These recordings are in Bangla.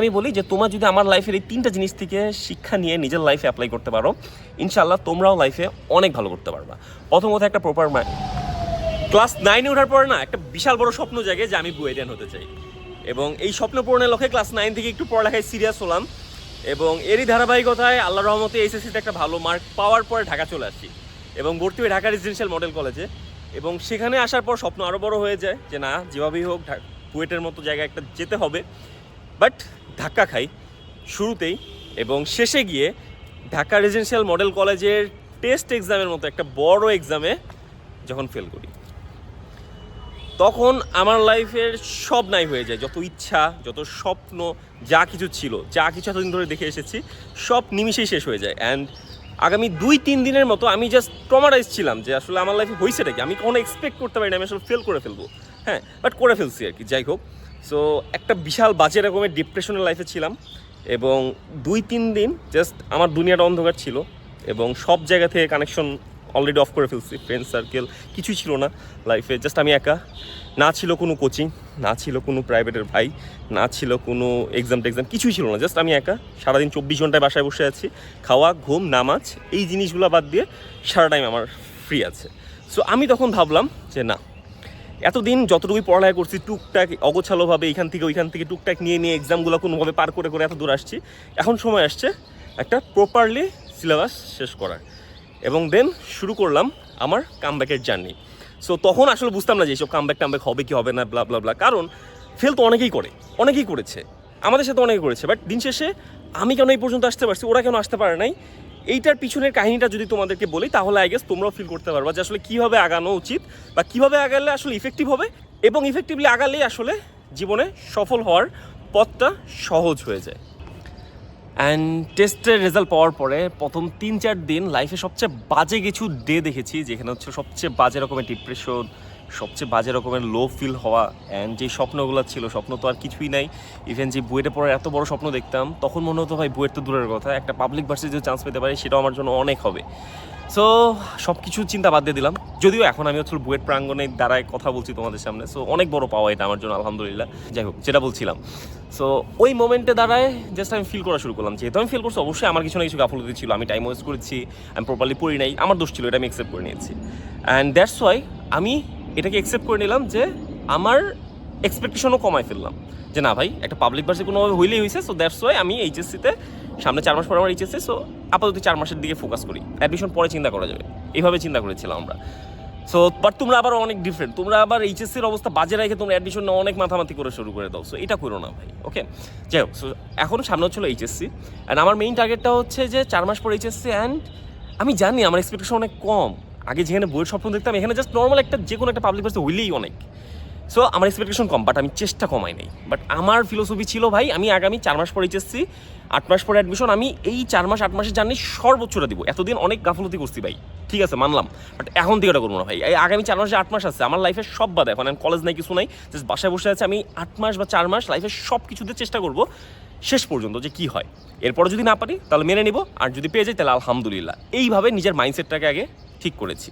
আমি বলি যে তোমার যদি আমার লাইফের এই তিনটা জিনিস থেকে শিক্ষা নিয়ে নিজের লাইফে অ্যাপ্লাই করতে পারো ইনশাল্লাহ তোমরাও লাইফে অনেক ভালো করতে পারবা। প্রথমত একটা প্রপার ক্লাস নাইনে ওঠার পরে না একটা বিশাল বড় স্বপ্ন জাগে যে আমি বুয়েডিয়ান হতে চাই। এবং এই স্বপ্ন পূরণের লক্ষ্যে ক্লাস নাইন থেকে একটু পড়ালেখায় সিরিয়াস হলাম। এবং এরই ধারাবাহিকতায় আল্লাহ রহমতে এইচএসসিতে একটা ভালো মার্ক পাওয়ার পরে ঢাকা চলে আসি এবং ভর্তি হয়ে ঢাকা রেজিডেন্সিয়াল মডেল কলেজে এবং সেখানে আসার পর স্বপ্ন আরও বড় হয়ে যায় যে না, যেভাবেই হোক বুয়েটের মতো জায়গায় একটা যেতে হবে। বাট ধাক্কা খাই শুরুতেই এবং শেষে গিয়ে ঢাকা রেজিডেন্সিয়াল মডেল কলেজের টেস্ট এক্সামের মতো একটা বড় এক্সামে যখন ফেল করি, তখন আমার লাইফের সব নাই হয়ে যায়। যত ইচ্ছা, যত স্বপ্ন, যা কিছু ছিল, যা কিছু এতদিন ধরে দেখে এসেছি, সব নিমিশেই শেষ হয়ে যায়। অ্যান্ড আগামী দুই, তিন দিনের মতো আমি জাস্ট ট্রমাটাইজ ছিলাম যে আসলে আমার লাইফে হয়েছেটা কি? আমি কখনো এক্সপেক্ট করতে পারি না, আমি আসলে ফেল করে ফেলব। হ্যাঁ বাট করে ফেলছি আর কি, যাই হোক। সো একটা বিশাল বাজে রকমের ডিপ্রেশনের লাইফে ছিলাম এবং দুই, তিন দিন জাস্ট আমার দুনিয়াটা অন্ধকার ছিল এবং সব জায়গা থেকে কানেকশন অলরেডি অফ করে ফেলছি। ফ্রেন্ড সার্কেল কিছুই ছিল না লাইফে জাস্ট আমি একা। না ছিল কোনো কোচিং না ছিল কোনো প্রাইভেটের ভাই, না ছিল কোনো এক্সাম টেক্সাম, কিছুই ছিল না। জাস্ট আমি একা। সারাদিন চব্বিশ ঘন্টায় বাসায় বসে আছি। খাওয়া, ঘুম, নামাজ, এই জিনিসগুলো বাদ দিয়ে সারা টাইম আমার ফ্রি আছে। সো আমি তখন ভাবলাম যে না এতদিন যতটুকুই পড়ালেখা করছি, টুকটাক অগোছালোভাবে এখান থেকে ওইখান থেকে টুকটাক নিয়ে নিয়ে এক্সামগুলো কোনোভাবে পার করে করে এত দূর আসছি। এখন সময় আসছে একটা প্রপারলি সিলেবাস শেষ করার। এবং দেন শুরু করলাম আমার কামব্যাকের জার্নি সো তখন আসলে বুঝতাম না যে এইসব কামব্যাক টামব্যাক হবে কি হবে না ব্লা ব্লা ব্লা কারণ ফেল তো অনেকেই করে, অনেকেই করেছে। আমাদের সাথে অনেকে করেছে বাট দিন শেষে আমি কেন এই পর্যন্ত আসতে পারছি, ওরা কেন আসতে পারে নাই? এইটার পিছনের কাহিনীটা যদি তোমাদেরকে বলি, তাহলে আই গেস তোমরাও ফিল করতে পারবা যে আসলে কীভাবে আগানো উচিত বা কীভাবে আগালে আসলে ইফেক্টিভ হবে এবং ইফেক্টিভলি আগালেই আসলে জীবনে সফল হওয়ার পথটা সহজ হয়ে যায়। অ্যান্ড টেস্টের রেজাল্ট পাওয়ার পরে প্রথম তিন চার দিন লাইফে সবচেয়ে বাজে কিছু ডে দেখেছি, যেখানে হচ্ছে সবচেয়ে বাজে রকমের ডিপ্রেশন সবচেয়ে বাজে রকমের লো ফিল হওয়া অ্যান্ড যে স্বপ্নগুলো ছিল, স্বপ্ন তো আর কিছুই নাই। ইভেন যে বুয়েটে পড়ার এত বড় স্বপ্ন দেখতাম, তখন মনে হতো, ভাই, বুয়েট তো দূরের কথা, একটা পাবলিক ভার্সিটি যদি চান্স পেতে পারি, সেটাও আমার জন্য অনেক হবে। সো সব কিছু চিন্তা বাদ দিয়ে দিলাম। যদিও এখন আমি হচ্ছে বুয়েট প্রাঙ্গণে দাঁড়ায় কথা বলছি তোমাদের সামনে সো অনেক বড় পাওয়া এটা আমার জন্য, আলহামদুলিল্লাহ। যাই হোক, যেটা বলছিলাম। সো ওই মোমেন্টে দাঁড়ায় জাস্ট আমি ফিল করা শুরু করলাম। যেহেতু আমি ফিল করছি, অবশ্যই আমার কিছু না কিছু গাফলতি ছিল, আমি টাইম ওয়েস্ট করেছি, আমি প্রপারলি পড়ি নাই, আমার দোষ ছিল, এটা আমি অ্যাকসেপ্ট করে নিয়েছি। অ্যান্ড দ্যাটস ওয়াই আমি এটাকে অ্যাকসেপ্ট করে নিলাম যে আমার এক্সপেকটেশনও কমায় ফেললাম। যে না ভাই, একটা পাবলিক ভার্সি কোনোভাবে হইলেই হয়েছে সো দ্যাটস ওয়াই আমি এইচএসসিতে সামনে চার মাস পর আমার এইচএসসি সো আপাতত চার মাসের দিকে ফোকাস করি। অ্যাডমিশন পরে চিন্তা করা যাবে। এইভাবে চিন্তা করেছিলাম আমরা। সো বাট তোমরা আবার অনেক ডিফারেন্ট তোমরা আবার এইচএসসির অবস্থা বাজে রেখে তোমরা অ্যাডমিশন অনেক মাথামাতি করে শুরু করে দাও। সো এটা করো না ভাই ওকে যাই হোক সো এখন সামনে হচ্ছিল এইচএসসি অ্যান্ড আমার মেইন টার্গেটটা হচ্ছে যে চার মাস পর এইচএসসি অ্যান্ড আমি জানি আমার এক্সপেকটেশন অনেক কম। আগে যেখানে বইয়ের স্বপ্ন দেখতাম, এখানে জাস্ট নর্মাল একটা যে কোনো একটা পাবলিক ভার্সিটি হইলেই অনেক। সো আমার এক্সপেকটেশন কম বাট আমি চেষ্টা কমাই নাই। বাট আমার ফিলোসফি ছিল, ভাই, আমি আগামী চার মাস পর এইচএসসি আট মাস পরে অ্যাডমিশন আমি এই চার মাস, আট মাসের জার্নি সর্বোচ্চটা দিব। এতদিন অনেক গাফলতি করছি, ভাই। ঠিক আছে, মানলাম। বাট এখন থেকে ওটা করব না, ভাই। এই আগামী চার মাসে আট মাস আছে, আমার লাইফে সব বাদ এখন কলেজ নাই, কিছু নাই জাস্ট বাসায় বসে আছে, আমি আট মাস বা চার মাস লাইফে সব কিছুতে চেষ্টা করব। শেষ পর্যন্ত যে কি হয়। এরপরে যদি না পারি, তাহলে মেনে নিব। আর যদি পেয়ে যাই, তাহলে আলহামদুলিল্লাহ। এইভাবে নিজের মাইন্ডসেটটাকে আগে ঠিক করেছি।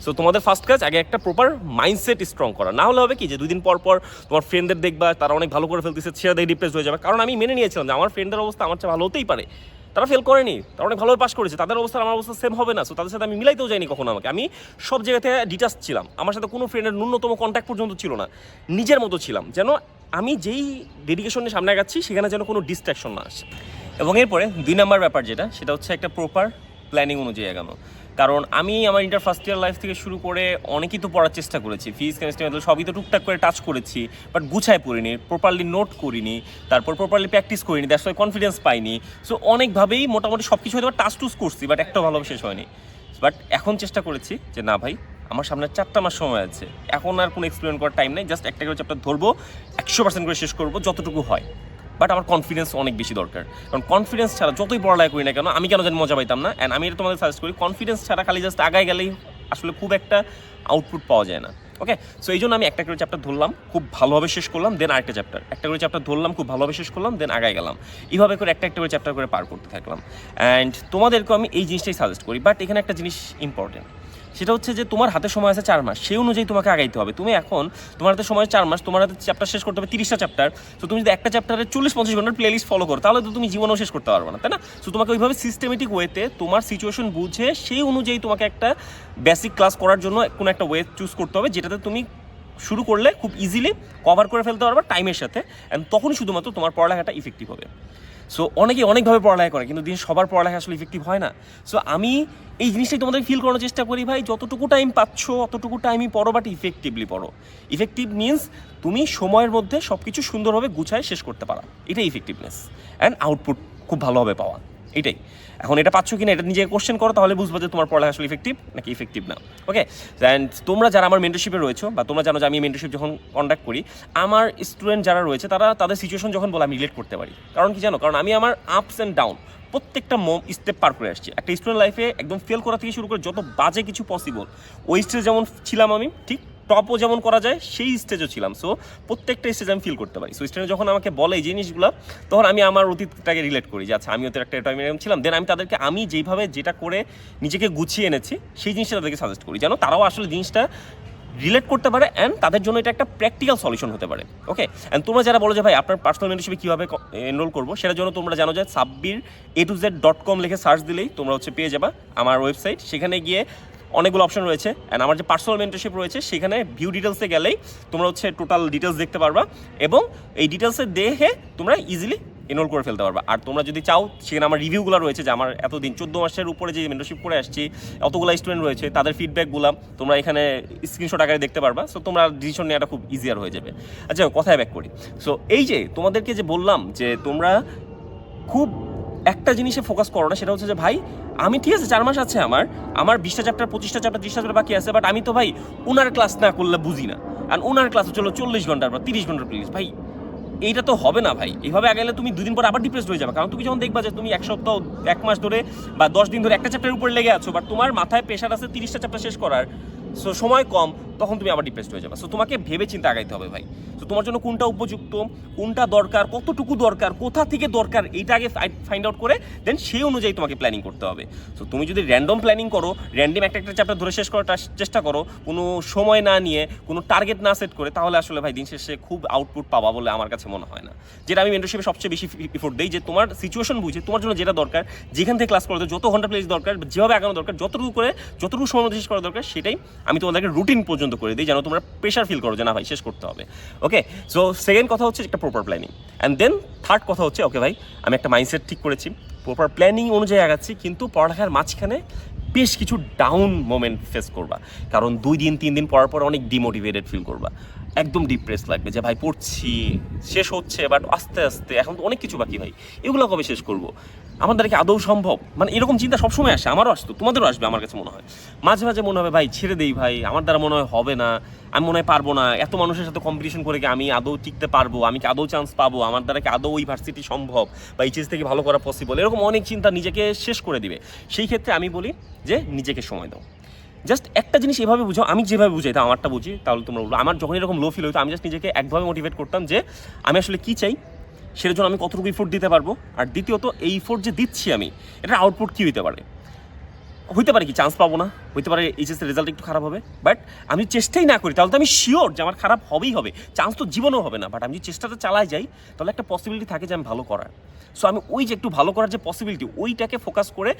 সো তোমাদের ফার্স্ট কাজ, আগে একটা প্রপার মাইন্ডসেট স্ট্রং করা। না হলে হবে কি, যে দুই দিন পর পর তোমার ফ্রেন্ডদের দেখবা, তারা অনেক ভালো করে ফেলতেছে সেটা দেখে ডিপ্রেস হয়ে যাবে। কারণ আমি মেনে নিয়েছিলাম যে আমার ফ্রেন্ডের অবস্থা আমার চেয়ে ভালো হতেই পারে। তারা ফেল করেনি, তারা অনেক ভালোভাবে পাস করেছে, তাদের অবস্থা আমার অবস্থা সেম হবে না। সো তাদের সাথে আমি মিলাইতেও যাইনি কখনো আমাকে। আমি সব জায়গাতে ডিটাচ ছিলাম। আমার সাথে কোনো ফ্রেন্ডের ন্যূনতম কন্ট্যাক্ট পর্যন্ত ছিল না। নিজের মতো ছিলাম। যেন আমি যেই ডেডিকেশন নিয়ে সামনে আগাচ্ছি, সেখানে যেন কোনো ডিস্ট্রাকশন না আসে। এবং এরপরে দুই নাম্বার ব্যাপার যেটা, সেটা হচ্ছে একটা প্রপার প্ল্যানিং অনুযায়ী এগানো কারণ আমি আমার ইন্টার ফার্স্ট ইয়ার লাইফ থেকে শুরু করে অনেকই তো পড়ার চেষ্টা করেছি। ফিজ কেমিস্ট্রি সবই তো টুকটাক করে টাচ করেছি বাট গুছায় পড়িনি প্রপারলি নোট করিনি, তারপর প্রপারলি প্র্যাকটিস করিনি দ্যাটস ওয়াই কনফিডেন্স পাইনি। সো অনেকভাবেই মোটামুটি সব কিছু হয়তো টাচ টুস করছি বাট একটা ভালোভাবে শেষ হয়নি। বাট এখন চেষ্টা করেছি যে, না ভাই আমার সামনে চারটা মাস সময় আছে। এখন আর কোনো এক্সপ্লেন করার টাইম নেই জাস্ট একটা করে চ্যাপ্টার ধরবো, একশো পার্সেন্ট করে শেষ করব, যতটুকু হয়। বাট আমার কনফিডেন্স অনেক বেশি দরকার। কারণ কনফিডেন্স ছাড়া যতই পড়ালেখা করি না কেন, আমি কেন জানি মজা পাইতাম না অ্যান্ড আমি এটা তোমাদের সাজেস্ট করি কনফিডেন্স ছাড়া খালি জাস্ট আগায় গেলেই আসলে খুব একটা আউটপুট পাওয়া যায় না। ওকে সো এই জন্য আমি একটা করে চ্যাপ্টার ধরলাম, খুব ভালোভাবে শেষ করলাম দেন আরেকটা চ্যাপ্টার একটা করে চ্যাপ্টার ধরলাম, খুব ভালোভাবে শেষ করলাম দেন আগায় গেলাম। এইভাবে করে একটা একটা করে চ্যাপ্টার করে পার করতে থাকলাম। অ্যান্ড তোমাদেরকেও আমি এই জিনিসটাই সাজেস্ট করি বাট এখানে একটা জিনিস ইম্পর্টেন্ট সেটা হচ্ছে যে তোমার হাতে সময় আছে চার মাস, সেই অনুযায়ী তোমাকে আগাইতে হবে। তুমি এখন তোমার হাতে সময় চার মাস, তোমার হাতে চ্যাপ্টার শেষ করতে হবে তিরিশটা চ্যাপ্টার তো তুমি যদি একটা চ্যাপ্টারে চল্লিশ পঞ্চাশ ঘণ্টার প্লে লিস্ট ফলো করো, তাহলে তো তুমি জীবনও শেষ করতে পারবে না, তাই না? সো তোমাকে ওইভাবে সিস্টেমেটিক ওয়েতে তোমার সিচুয়েশন বুঝে সেই অনুযায়ী তোমাকে একটা বেসিক ক্লাস করার জন্য কোনো একটা ওয়ে চুজ করতে হবে, যেটাতে তুমি শুরু করলে খুব ইজিলি কভার করে ফেলতে পারবে টাইমের সাথে। অ্যান্ড তখনই শুধুমাত্র তোমার পড়ালেখাটা ইফেক্টিভ হবে। সো অনেকে অনেকভাবে পড়ালেখা করে, কিন্তু দিন সবার পড়ালেখা আসলে ইফেক্টিভ হয় না। সো আমি এই জিনিসটাই তোমাদের ফিল করানোর চেষ্টা করি ভাই, যতটুকু টাইম পাচ্ছ, অতটুকু টাইমই পড়ো বাট ইফেক্টিভলি পড়ো। ইফেক্টিভ মিনস তুমি সময়ের মধ্যে সব কিছু সুন্দরভাবে গুছায় শেষ করতে পারা। এটাই ইফেক্টিভনেস অ্যান্ড আউটপুট খুব ভালোভাবে পাওয়া। এটাই এখন এটা পাচ্ছ কিনা এটা নিজে কোশ্চেন করো, তাহলে বুঝব যে তোমার পড়ালেখা আসলে ইফেক্টিভ নাকি ইফেক্টিভ না। ওকে অ্যান্ড তোমরা যারা আমার মেন্টারশিপে রয়েছো বা তোমরা জানো যে আমি মেন্টারশিপ যখন কন্ডাক্ট করি, আমার স্টুডেন্ট যারা রয়েছে তারা তাদের সিচুয়েশন যখন বলে আমি রিলেট করতে পারি। কারণ কি জানো? কারণ আমি আমার আপস অ্যান্ড ডাউন প্রত্যেকটা মোম স্টেপ পার করে আসছি। একটা স্টুডেন্ট লাইফে একদম ফেল করা থেকে শুরু করে যত বাজে কিছু পসিবল ওই স্টেজ যেমন ছিলাম আমি, ঠিক টপও যেমন করা যায়, সেই স্টেজও ছিলাম। সো প্রত্যেকটা স্টেজ আমি ফিল করতে পারি। সো স্টুডেন্ট যখন আমাকে বলে এই জিনিসগুলো, তখন আমি আমার অতীতটাকে রিলেট করি যে আচ্ছা আমিও তো একটা টাইমে এরকম ছিলাম। দেন আমি তাদেরকে, আমি যেইভাবে যেটা করে নিজেকে গুছিয়ে এনেছি, সেই জিনিসটা তাদেরকে সাজেস্ট করি। যেন তারাও আসলে জিনিসটা রিলেট করতে পারে অ্যান্ড তাদের জন্য এটা একটা প্র্যাকটিক্যাল সলিউশন হতে পারে। ওকে অ্যান্ড তোমরা যারা বলো যে, ভাই, আপনার পার্সোনাল মেন্টরশিপে কীভাবে এনরোল করব? সেটার জন্য তোমরা জানো যে, Sabbir A to Z dot com লিখে সার্চ দিলেই তোমরা হচ্ছে পেয়ে যাবা। আমার ওয়েবসাইট সেখানে গিয়ে অনেকগুলো অপশন রয়েছে। অ্যান্ড আমার যে পার্সোনাল মেন্টরশিপ রয়েছে, সেখানে ভিউ ডিটেলসে গেলেই তোমরা হচ্ছে টোটাল ডিটেলস দেখতে পারবা এবং এই ডিটেলসে দেখে তোমরা ইজিলি এনরোল করে ফেলতে পারবা। আর তোমরা যদি চাও, সেখানে আমার রিভিউগুলো রয়েছে যে আমার এতদিন চোদ্দ মাসের উপরে যে মেন্টরশিপ করে আসছি অতগুলো স্টুডেন্ট রয়েছে, তাদের ফিডব্যাকগুলো তোমরা এখানে স্ক্রিনশট আকারে দেখতে পারবা। সো তোমরা ডিসিশন নেওয়াটা খুব ইজিয়ার হয়ে যাবে। আচ্ছা কথায় ব্যাক করি। সো এই যে তোমাদেরকে যে বললাম যে তোমরা খুব একটা জিনিসে ফোকাস করো না, সেটা হচ্ছে যে ভাই আমি ঠিক আছে, চার মাস আছে আমার। আমার বিশটা চ্যাপ্টার পঁচিশটা চ্যাপ্টার ত্রিশটা চ্যাপ্টার বাকি আছে বাট আমি তো ভাই ওনার ক্লাস না করলে বুঝি না। আর ওনার ক্লাস চলো চল্লিশ ঘণ্টার বা তিরিশ ঘণ্টার প্লিজ ভাই, এইটা তো হবে না ভাই। এইভাবে আগাইলে তুমি দুদিন পর আবার ডিপ্রেসড হয়ে যাবে। কারণ তুমি যখন দেখবা যে তুমি এক সপ্তাহ, এক মাস ধরে বা দশ দিন ধরে একটা চ্যাপ্টারের উপর লেগে আছো বাট তোমার মাথায় প্রেশার আছে তিরিশটা চ্যাপ্টার শেষ করার। সো সময় কম তখন তুমি আবার ডিপ্রেসড হয়ে যাবে। সো তোমাকে ভেবে চিন্তা আগাইতে হবে ভাই। তো তোমার জন্য কোনটা উপযুক্ত, কোনটা দরকার, কতটুকু দরকার, কোথা থেকে দরকার, এইটা আগে ফাইন্ড আউট করে দেন সেই অনুযায়ী তোমাকে প্ল্যানিং করতে হবে। সো তুমি যদি র্যান্ডম প্ল্যানিং করো র্যান্ডম একটা একটা চ্যাপ্টার ধরে শেষ করার চেষ্টা করো, কোনো সময় না নিয়ে, কোনো টার্গেট না সেট করে, তাহলে আসলে ভাই দিন শেষে খুব আউটপুট পাবা বলে আমার কাছে মনে হয় না। যেটা আমি মেন্টরশিপে সবচেয়ে বেশি ইফোর্ট দিই, যে তোমার সিচুয়েশন বুঝে, তোমার জন্য যেটা দরকার, যেখান থেকে ক্লাস করতে যত ঘণ্টা প্লেস দরকার, যেভাবে আগানো দরকার, যতটুকু করে, যতটুকু সময় শেষ করা দরকার, সেটাই আমি তোমাদেরকে রুটিন পর্যন্ত করে দিই, যেন তোমরা প্রেশার ফিল করো যে না ভাই, শেষ করতে হবে। ওকে সো সেকেন্ড কথা হচ্ছে একটা proper planning and then third কথা হচ্ছে ওকে ভাই, আমি একটা মাইন্ডসেট ঠিক করেছি। প্রপার প্ল্যানিং অনুযায়ী আগাচ্ছি, কিন্তু পড়ালেখার মাঝখানে বেশ কিছু ডাউন মোমেন্ট ফেস করবা। কারণ দুই দিন, তিন দিন পড়ার পর অনেক ডিমোটিভেটেড ফিল করবা। একদম ডিপ্রেস লাগবে যে, ভাই, পড়ছি, শেষ হচ্ছে বাট আস্তে আস্তে, এখন তো অনেক কিছু বাকি ভাই, এগুলো কবে শেষ করব? আমাদের কি আদৌ সম্ভব? মানে এরকম চিন্তা সবসময় আসে, আমারও আসতো, তোমাদেরও আসবে আমার কাছে মনে হয়। মাঝে মাঝে মনে হবে, ভাই, ছেড়ে দেই ভাই, আমার দ্বারা মনে হয় হবে না, আমি মনে হয় পারব না, এত মানুষের সাথে কম্পিটিশন করে কি আমি আদৌ টিকতে পারব, আমি কি আদৌ চান্স পাবো, আমার দ্বারা কি আদৌ ইউনিভার্সিটি সম্ভব বা এইচএস থেকে ভালো করা পসিবল এরকম অনেক চিন্তা নিজেকে শেষ করে দিবে। সেই ক্ষেত্রে আমি বলি যে, নিজেকে সময় দাও। জাস্ট একটা জিনিস এভাবে বুঝো আমি যেভাবে বুঝাই, তা আমারটা বুঝি, তাহলে তোমরা বলো। আমার যখন এরকম লো ফিল হতো আমি জাস্ট নিজেকে একভাবে মোটিভেট করতাম যে, আমি আসলে কী চাই, সেটার জন্য আমি কতটুকু ইফোর্ট দিতে পারব। আর দ্বিতীয়ত, এই ইফোর্ট যে দিচ্ছি আমি, এটার আউটপুট কী হতে পারে? হইতে পারে কি? চান্স পাবো না। হইতে পারে এইচএস এর রেজাল্ট একটু খারাপ হবে বাট আমি চেষ্টাই না করি। তাহলে তো আমি শিওর যে আমার খারাপ হবেই হবে। চান্স তো জীবনেও হবে না বাট আমি যদি চেষ্টাটা চালাই যাই, তাহলে একটা পসিবিলিটি থাকে যে আমি ভালো করার। সো আমি ওই যে একটু ভালো করার যে পসিবিলিটি ওইটাকে ফোকাস করে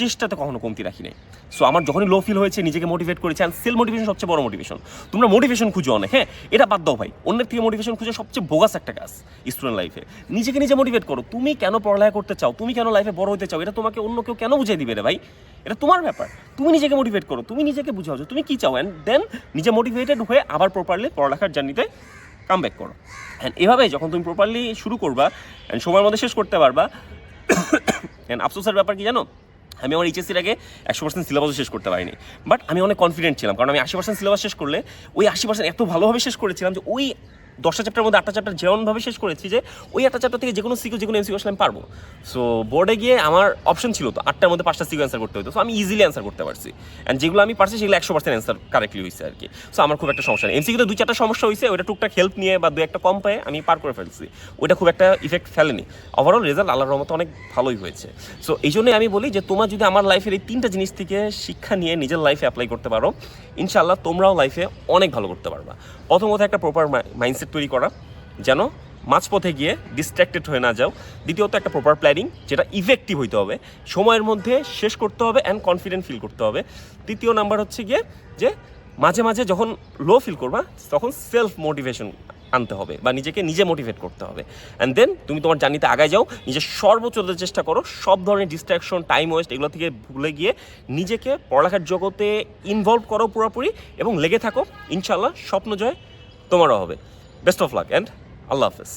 চেষ্টাতে কখনো কমতি রাখি নাই। সো আমার যখনই লো ফিল হয়েছে, নিজেকে মোটিভেট করেছে অ্যান্ড সেল মোটিভেশন সবচেয়ে বড় মোটিভেশন তোমরা মোটিভেশন খুঁজো অনেক হ্যাঁ? এটা বাদ দাও ভাই। অন্যের থেকে মোটিভেশন খুঁজে সবচেয়ে বোগাস একটা কাজ স্টুডেন্ট লাইফে নিজেকে নিজে মোটিভেট করো। তুমি কেন পড়ালেখা করতে চাও? তুমি কেন লাইফে বড় হতে চাও? এটা তোমাকে অন্য কেউ কেন বুঝিয়ে দিবে রে ভাই? এটা তোমার ব্যাপার। তুমি নিজেকে মোটিভেট করো। তুমি নিজেকে বুঝাও যে তুমি কি চাও অ্যান্ড দেন নিজে মোটিভেটেড হয়ে আবার প্রপারলি পড়ালেখার জার্নিতে কাম ব্যাক করো। অ্যান্ড এভাবে যখন তুমি প্রপারলি শুরু করবা অ্যান্ড সময়ের মধ্যে শেষ করতে পারবা অ্যান্ড আফসোসের ব্যাপার কি জানো? আমি আমার এইচএসসির আগে একশো পার্সেন্ট সিলেবাসও শেষ করতে পারিনি। বাট আমি অনেক কনফিডেন্ট ছিলাম, কারণ আমি আশি পার্সেন্ট সিলেবাস শেষ করলে ওই আশি পার্সেন্ট এত ভালোভাবে শেষ করেছিলাম যে ওই দশটা চ্যাপ্টার মধ্যে আটটা চ্যাপ্টার যেমনভাবে শেষ করেছি যে, ওই আটটা চ্যাপ্টার থেকে যে কোনো সিকিউ যে কোনো এমসিকিউ আসলে আমি পারব। সো বোর্ডে গিয়ে আমার অপশন ছিল তো, আটটার মধ্যে পাঁচটা সিকিউ অ্যান্সার করতে হতো। সো আমি ইজিলি অ্যান্সার করতে পারছি। অ্যান্ড যেগুলো আমি পারছি, সেগুলো একশো পার্সেন্ট অ্যান্সার কারেক্টলি হয়েছে আর কি। সো আমার খুব একটা সমস্যা নেই। এমসিকিউতে দুই চারটা সমস্যা হয়েছে ওইটা টুকটাক হেল্প নিয়ে বা দু একটা কম পায়ে আমি পার করে ফেলছি। ওইটা খুব একটা ইফেক্ট ফেলেনি। ওভারঅল রেজাল্ট আল্লাহর রহমতে অনেক ভালোই হয়েছে। সো এই জন্যই আমি বলি যে, তোমার যদি আমার লাইফের এই তিনটা জিনিস থেকে শিক্ষা নিয়ে নিজের লাইফে অ্যাপ্লাই করতে পারো ইনশাল্লাহ তোমরাও লাইফে অনেক ভালো করতে পারবা। প্রথমত একটা প্রপার মাইন্ডসেট তৈরি করা, যেন মাঝপথে গিয়ে ডিস্ট্র্যাক্টেড হয়ে না যাও। দ্বিতীয়ত একটা প্রপার প্ল্যানিং যেটা ইফেক্টিভ হইতে হবে। সময়ের মধ্যে শেষ করতে হবে অ্যান্ড কনফিডেন্ট ফিল করতে হবে। তৃতীয় নাম্বার হচ্ছে গিয়ে যে, মাঝে মাঝে যখন লো ফিল করবা, তখন সেলফ মোটিভেশন আনতে হবে বা নিজেকে নিজে মোটিভেট করতে হবে। অ্যান্ড দেন তুমি তোমার জার্নিতে আগায় যাও নিজের সর্বোচ্চ চেষ্টা করো, সব ধরনের ডিস্ট্রাকশন টাইম ওয়েস্ট এগুলো থেকে ভুলে গিয়ে নিজেকে পড়ালেখার জগতে ইনভলভ করো পুরোপুরি এবং লেগে থাকো। ইনশাল্লাহ স্বপ্ন জয় তোমারও হবে। বেস্ট অফ লাক অ্যান্ড আল্লাহ হাফেজ।